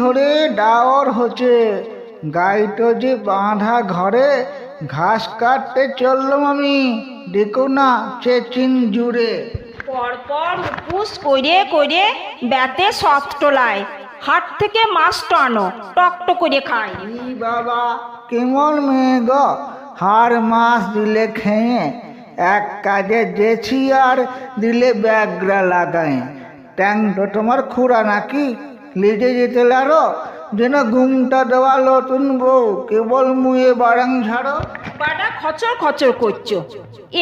ধরে ডাওর হচ্ছে। গাইটো যে বাঁধা ঘরে ঘাস কাটতে চললাম আমি দেখো না চেচিন জুড়ে। পরপর উপুস করে করে ব্যাতে সব তোলায় হাট থেকে মাছ টানো টকটো করে খায়। ই বাবা কেমন মেয়ে গো হার মাস দিলে খেয়ে এক কাজে যেছি আর দিলে ব্যাগরা লাগায়। ট্যাংটো তোমার খুঁড়া নাকি? লিজে যেতে লারো যেন ঘুমটা দেওয়া নতুন বউ কেবল মুয়ে বারাং ঝাড়ো। বাটা খচর খচর করছ।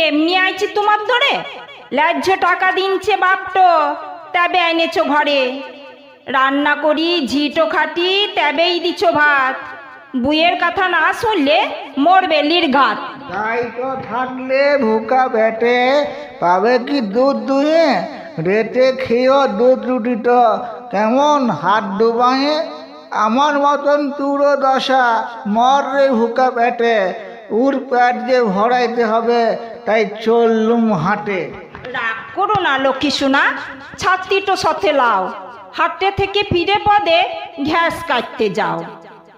এমনি আইছি তোমার ধরে? ল্যাজ্জ টাকা দিনছে বাপটো তবে এনেছো ঘরে। রান্না করি ঝিটো খাটি তবেই দিছ ভাত। বুয়ের কথা না শুনলে মরবে ঘাত। তাই তো থাকলে ভুকা বেটে পাবে কি দুধ দুয়ে? রেটে খেয়েও দুধ রুটিটা। কেমন হাত ডুবায়ে আমার মতন তুরো দশা মর রে ভুকা পেটে, উর পেট যে ভরাইতে হবে, তাই চললুম হাটে। রাগ করো না লক্ষ্মী সোনা ছাত্রীটো সথে লাও। হাটে থেকে ফিরে পদে ঘ্যাস কাটতে যাও।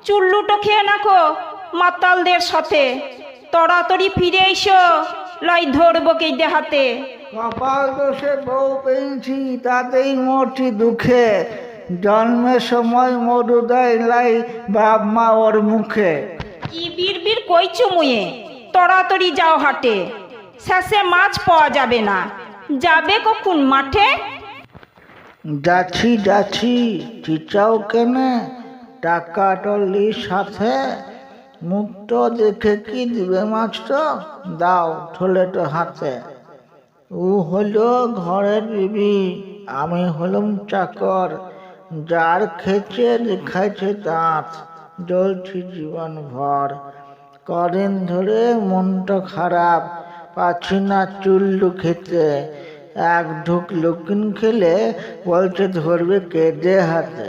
চুল্লুটো খেয়ে নাকো মাতালদের সাথে। তড়াতড়ি ফিরে এসো লাই ধরবো কে দেহাতে। কপাল দোষে বউ পেয়েছি তাতেই মরছি দুঃখে। জন্মের সময় মরু দেয় লাই বাপ মা ওর মুখে। কি বীর কইছো মুয়ে? তড়াতড়ি যাও হাটে। শেষে মাছ পাওয়া যাবে না। যাবে কখন মাঠে? যাচ্ছি যাচ্ছি চিচাও কেনে? টাকা টলি সাথে। মুক্ত দেখে কি দিবে মাছটা? দাও ঠোলেটো হাতে। ও হলো ঘরের বিবি, আমি হলুম চাকর, যার খেছে দেখাইছে দাঁত, জ্বলছি জীবন ভর কদিন ধরে মনটা খারাপ, পাচ্ছি না চুল্লু খেতে এক ঢুক লুকিন খেলে বলছে ধরবে কেঁদে হাতে।